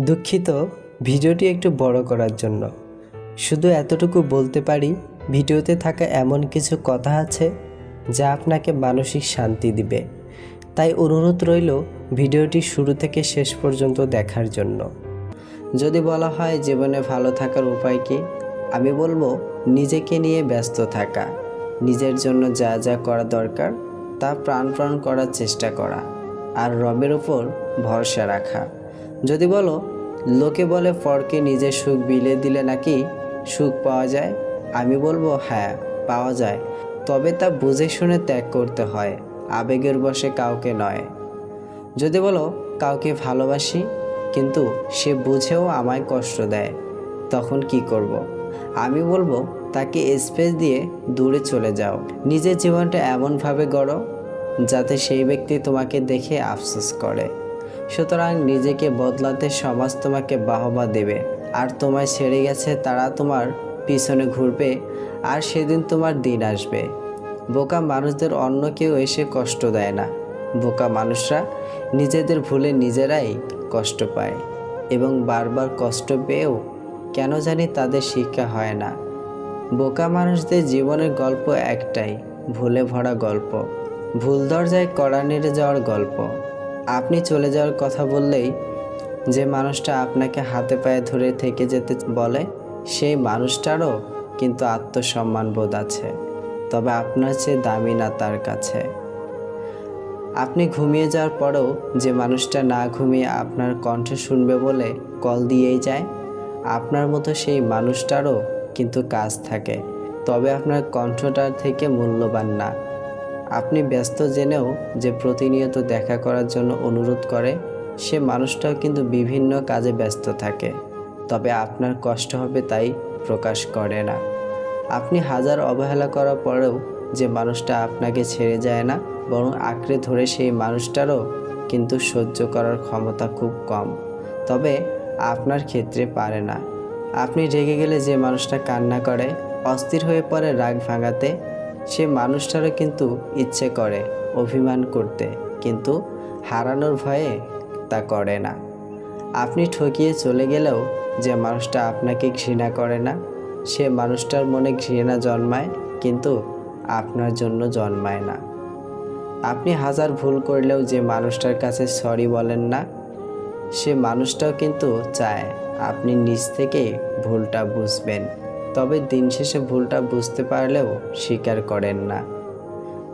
দুঃখিত, ভিডিওটি একটু বড় করার জন্য। শুধু এতটুকু বলতে পারি, ভিডিওতে থাকা এমন কিছু কথা আছে যা আপনাকে মানসিক শান্তি দিবে। তাই অনুরোধ রইল ভিডিওটি শুরু থেকে শেষ পর্যন্ত দেখার জন্য। যদি বলা হয় জীবনে ভালো থাকার উপায় কি, আমি বলব নিজেকে নিয়ে ব্যস্ত থাকা। নিজের জন্য যা যা করা দরকার, তা প্রাণপ্রাণ করার চেষ্টা করা। আর রবের ওপর ভরসা রাখা। যদি বলো, লোকে বলে ফরকে নিজের সুখ বিলে দিলে নাকি সুখ পাওয়া যায়? আমি বলব হ্যাঁ পাওয়া যায়। তবে তা বুঝে শুনে ত্যাগ করতে হয়, আবেগের বসে কাউকে নয়। যদি বলো, কাউকে ভালোবাসি, কিন্তু সে বুঝেও আমায় কষ্ট দেয়, তখন কি করব। আমি বলব, তাকে স্পেস দিয়ে দূরে চলে যাও। নিজের জীবনটা এমনভাবে গড়ো, যাতে সেই ব্যক্তি তোমাকে দেখে আফসোস করে। সুতরাং নিজেকে বদলাতে সমাজ তোমাকে বাহবা দেবে। আর তোমায় ছেড়ে গেছে তারা তোমার পিছনে ঘুরবে, আর সেদিন তোমার দিন আসবে। বোকা মানুষদের অন্য কেউ এসে কষ্ট দেয় না। বোকা মানুষরা নিজেদের ভুলে নিজেরাই কষ্ট পায় এবং বারবার কষ্ট পেয়েও কেন জানি তাদের শিক্ষা হয় না। বোকা মানুষদের জীবনের গল্প একটাই, ভুলে ভরা গল্প। ভুল দরজায় কড়া নেড়ে যাওয়ার গল্প। আপনি চলে যাওয়ার কথা বললেই যে মানুষটা আপনাকে হাতে পায়ে ধরে থেকে যেতে বলে, সেই মানুষটারও কিন্তু আত্মসম্মান বোধ আছে। তবে আপনার চেয়ে দামি না তার কাছে। আপনি ঘুমিয়ে যাওয়ার পরেও যে মানুষটা না ঘুমিয়ে আপনার কণ্ঠ শুনবে বলে কল দিয়েই যায়, আপনার মতো সেই মানুষটারও কিন্তু কাজ থাকে। তবে আপনার কণ্ঠটার থেকে মূল্যবান না। আপনি ব্যস্ত জেনেও যে প্রতিনিয়ত দেখা করার জন্য অনুরোধ করে, সে মানুষটাও কিন্তু বিভিন্ন কাজে ব্যস্ত থাকে। তবে আপনার কষ্ট হবে তাই প্রকাশ করে না। আপনি হাজার অবহেলা করার পরেও যে মানুষটা আপনাকে ছেড়ে যায় না, বরং আঁকড়ে ধরে সেই মানুষটারও কিন্তু সহ্য করার ক্ষমতা খুব কম। তবে আপনার ক্ষেত্রে পারে না। আপনি রেগে গেলে যে মানুষটা কান্না করে, অস্থির হয়ে পড়ে রাগ ভাঙাতে সে মানুষটারও কিন্তু ইচ্ছে করে অভিমান করতে, কিন্তু হারানোর ভয়ে তা করে না। আপনি ঠকিয়ে চলে গেলেও যে মানুষটা আপনাকে ঘৃণা করে না, সে মানুষটার মনে ঘৃণা জন্মায়, কিন্তু আপনার জন্য জন্মায় না। আপনি হাজার ভুল করলেও যে মানুষটার কাছে সরি বলেন না, সে মানুষটাও কিন্তু চায় আপনি নিজ থেকে ভুলটা বুঝবেন। তবে দিন শেষে ভুলটা বুঝতে পারলেও স্বীকার করেন না।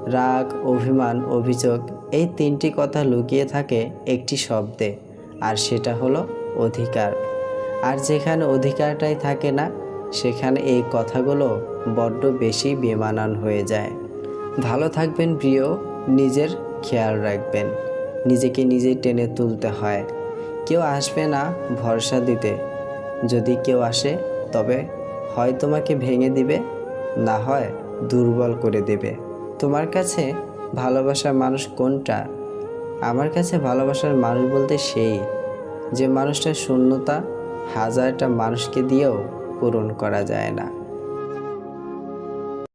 রাগ, অভিমান, অভিযোগ এই তিনটি কথা লুকিয়ে থাকে একটি শব্দে, আর সেটা হলো অধিকার। আর যেখানে অধিকারটাই থাকে না, সেখানে এই কথাগুলো বড্ড বেশি বেমানান হয়ে যায়। ভালো থাকবেন প্রিয়, নিজের খেয়াল রাখবেন। নিজেকে নিজে টেনে তুলতে হয়। কেউ আসবে না ভরসা দিতে। যদি কেউ আসে, তবে হয় তোমাকে ভেঙে দিবে, না হয় দুর্বল করে দেবে। তোমার কাছে ভালোবাসার মানুষ কোনটা? আমার কাছে ভালোবাসার মানুষ বলতে সেই, যে মানুষটার শূন্যতা হাজারটা মানুষকে দিয়েও পূরণ করা যায় না।